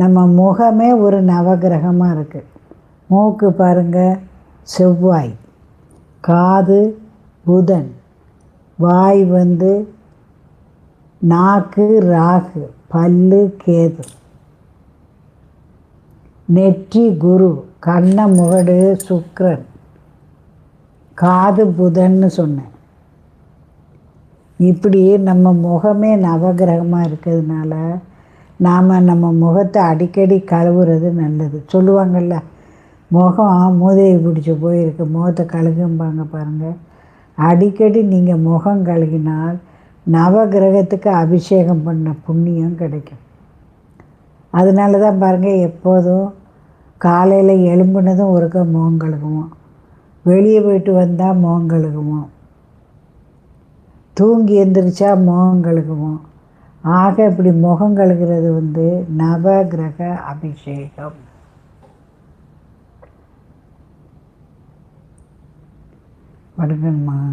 நம்ம முகமே ஒரு நவகிரகமாக இருக்குது மூக்கு பாருங்கள் செவ்வாய் காது புதன் வாய் வந்து நாக்கு ராகு பல்லு கேது. நெற்றி குரு கண்ண முகடு சுக்கிரன். காது புதன்னு சொன்னேன். இப்படி நம்ம முகமே நவகிரகமாக இருக்கிறதுனால நாம் நம்ம முகத்தை அடிக்கடி கழுவுறது நல்லது. சொல்லுவாங்கள்ல முகம் மூதையை பிடிச்சி போயிருக்கு. முகத்தை கழுகும்பாங்க பாருங்கள் அடிக்கடி நீங்கள் முகம் கழுகினால் நவகிரகத்துக்கு அபிஷேகம் பண்ண புண்ணியம் கிடைக்கும். அதனால தான் பாருங்கள் எப்போதும் காலையில் எலும்புனதும் ஒருக்க முகம் கழுகுவோம். வெளியே போயிட்டு வந்தால் முகம் கழுகுவோம். தூங்கி எந்திரிச்சா முகம் கழுகுவோம். ஆக இப்படி முகம் கழுகிறது வந்து நவகிரக அபிஷேகம். வணக்கம்மா